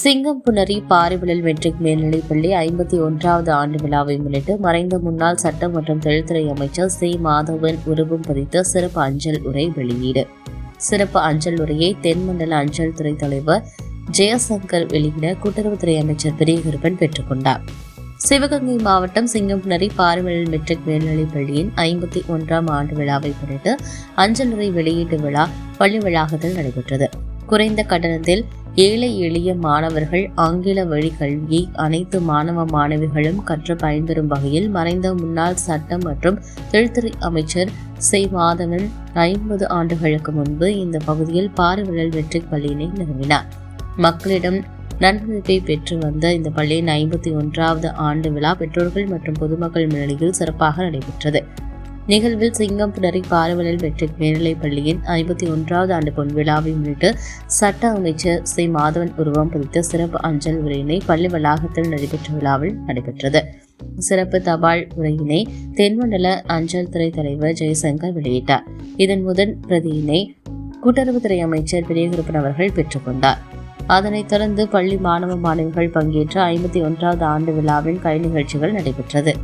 சிங்கம் புணரி பாரிவிழல் மெட்ரிக் மேல்நிலைப்பள்ளி ஐம்பத்தி ஒன்றாவது ஆண்டு விழாவை முன்னிட்டு மறைந்த முன்னாள் சட்டம் மற்றும் தொழில்துறை அமைச்சர் சி. மாதவன் உருவம் பதித்த சிறப்பு அஞ்சல் உரை வெளியீடு. சிறப்பு அஞ்சல் உரையை தென்மண்டல அஞ்சல் துறை தலைவர் ஜெயசங்கர் வெளியிட கூட்டுறவுத்துறை அமைச்சர் பெரியகருப்பன் பெற்றுக்கொண்டார் சிவகங்கை மாவட்டம் சிங்கம்புணரி பாரிவழல் மெட்ரிக் மேல்நிலைப் பள்ளியின் ஐம்பத்தி ஒன்றாம் ஆண்டு விழாவை முன்னிட்டு அஞ்சல் உரை வெளியீட்டு விழா பள்ளி வளாகத்தில் நடைபெற்றது. குறைந்த கட்டணத்தில் ஏழை எளிய மாணவர்கள் ஆங்கில வழி கல்வியை அனைத்து மாணவ மாணவிகளும் கற்று பயன்பெறும் வகையில் மறைந்த முன்னாள் சட்டம் மற்றும் தொழில்துறை அமைச்சர் செய் மாதவன் ஐம்பது ஆண்டுகளுக்கு முன்பு இந்த பகுதியில் பாரிவிழல் மெட்ரிக் பள்ளியினை நிறுவினார். மக்களிடம் நன்மதிப்பை பெற்று வந்த இந்த பள்ளியின் ஐம்பத்தி ஒன்றாவது ஆண்டு விழா பெற்றோர்கள் மற்றும் பொதுமக்கள் முன்னிலையில் சிறப்பாக நடைபெற்றது. நிகழ்வில் சிங்கம் புணரி பாரவலல் மெட்ரிக் மேல்நிலைப் பள்ளியின் ஐம்பத்தி ஒன்றாவது ஆண்டு பொன் விழாவை முன்னிட்டு சட்ட அமைச்சர் சி மாதவன் உருவம் பதித்த சிறப்பு அஞ்சல் உரையினை பள்ளி வளாகத்தில் நடைபெற்ற விழாவில் நடைபெற்றது. சிறப்பு தபால் உரையினை தென்மண்டல அஞ்சல் துறை தலைவர் ஜெயசங்கர் வெளியிட்டார். இதன் முதன் பிரதியினை கூட்டுறவுத்துறை அமைச்சர் பெரியகுருப்பன் அவர்கள் பெற்றுக்கொண்டார் அதனைத் தொடர்ந்து பள்ளி மாணவ மாணவிகள் பங்கேற்ற ஐம்பத்தி ஒன்றாவது ஆண்டு விழாவின் கலை நிகழ்ச்சிகள் நடைபெற்றது.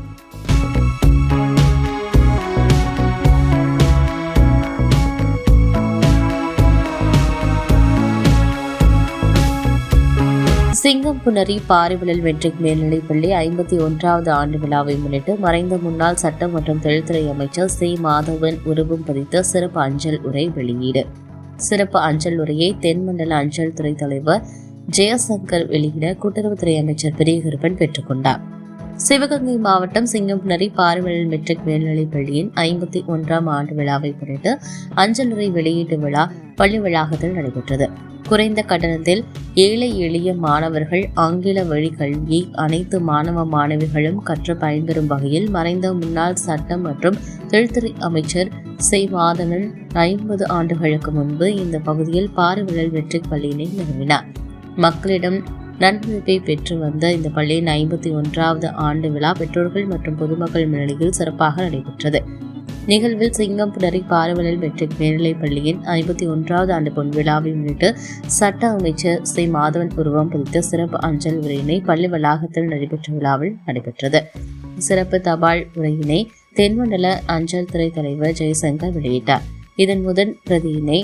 சிங்கம் புனரி பாரிவிழல் மெட்ரிக் மேல்நிலைப் பள்ளி ஐம்பத்தி ஒன்றாவது ஆண்டு விழாவை முன்னிட்டு மறைந்த முன்னாள் சட்டம் மற்றும் தொழில்துறை அமைச்சர் சி. மாதவன் உருவம் பதித்த சிறப்பு அஞ்சல் உரை வெளியீடு. சிறப்பு அஞ்சல் உரையை தென்மண்டல அஞ்சல் துறை தலைவர் ஜெயசங்கர் வெளியிட கூட்டுறவுத்துறை அமைச்சர் பெரியகருப்பன் பெற்றுக்கொண்டார் சிவகங்கை மாவட்டம் சிங்கம்புணரி பாரிவழல் மெட்ரிக் மேல்நிலைப் பள்ளியின் ஐம்பத்தி ஒன்றாம் ஆண்டு விழாவை முன்னிட்டு அஞ்சல் உரை வெளியீட்டு விழா பள்ளி வளாகத்தில் நடைபெற்றது. குறைந்த கட்டணத்தில் ஏழை எளிய மாணவர்கள் ஆங்கில வழி கல்வியை அனைத்து மாணவ மாணவிகளும் கற்று பயன்பெறும் வகையில் மறைந்த முன்னாள் சட்டம் மற்றும் தொழில்துறை அமைச்சர் செய்வாதனன் ஐம்பது ஆண்டுகளுக்கு முன்பு இந்த பகுதியில் பாரிவிழல் வெற்றி பள்ளியினை நிறுவினார். மக்களிடம் நன்மதிப்பை பெற்று வந்த இந்த பள்ளியின் ஐம்பத்தி ஒன்றாவது ஆண்டு விழா பெற்றோர்கள் மற்றும் பொதுமக்கள் முன்னிலையில் சிறப்பாக நடைபெற்றது. நிகழ்வில் சிங்கம் புனரி பாரவலில் மெட்ரிக் மேல்நிலைப் பள்ளியின் ஐம்பத்தி ஒன்றாவது ஆண்டு பொன் விழாவை முன்னிட்டு சட்ட அமைச்சர் சி மாதவன் உருவம் பதித்த சிறப்பு அஞ்சல் உரையினை பள்ளி வளாகத்தில் நடைபெற்ற விழாவில் நடைபெற்றது. சிறப்பு தபால் உரையினை தென்மண்டல அஞ்சல் துறை தலைவர் ஜெயசங்கர் வெளியிட்டார். இதன் முதன் பிரதியினை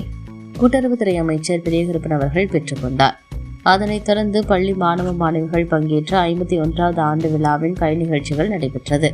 கூட்டுறவுத்துறை அமைச்சர் பெரியகருப்பன் அவர்கள் பெற்றுக்கொண்டார் அதனைத் தொடர்ந்து பள்ளி மாணவ மாணவிகள் பங்கேற்ற ஐம்பத்தி ஒன்றாவது ஆண்டு விழாவின் கலை நிகழ்ச்சிகள் நடைபெற்றது.